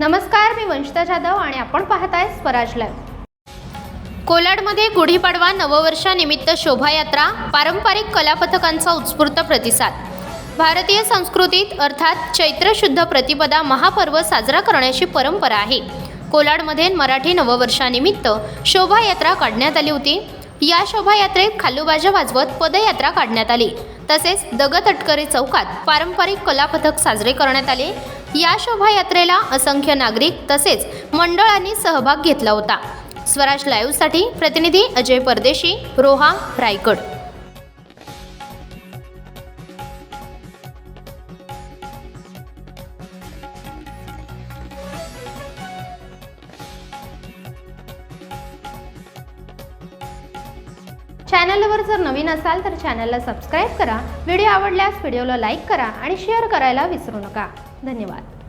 नमस्कार मी वंशिता जाधव आणि आपण पाहताय स्वराज लाईव्ह. कोलाडमध्ये गुढीपाडवा नववर्षानिमित्त शोभायात्रा पारंपरिक कलापथकांचा उत्स्फूर्त प्रतिसाद. भारतीय संस्कृतीत अर्थात चैत्र शुद्ध प्रतिपदा महापर्व साजरा करण्याची परंपरा आहे. कोलाडमध्ये मराठी नववर्षानिमित्त शोभायात्रा काढण्यात आली होती. या शोभायात्रेत खालूबाजा वाजवत पदयात्रा काढण्यात आली. तसेच दगत अटकरी चौकात पारंपरिक कलापथक साजरे करण्यात आले. या शोभायात्रेला असंख्य नागरिक तसेच मंडळांनी सहभाग घेतला होता. स्वराज लाईव्हसाठी प्रतिनिधी अजय परदेशी रोहा रायगड. चॅनलवर जर नवीन असाल तर चॅनलला सबस्क्राईब करा. व्हिडिओ आवडल्यास व्हिडिओला लाईक करा आणि शेअर करायला विसरू नका. धन्यवाद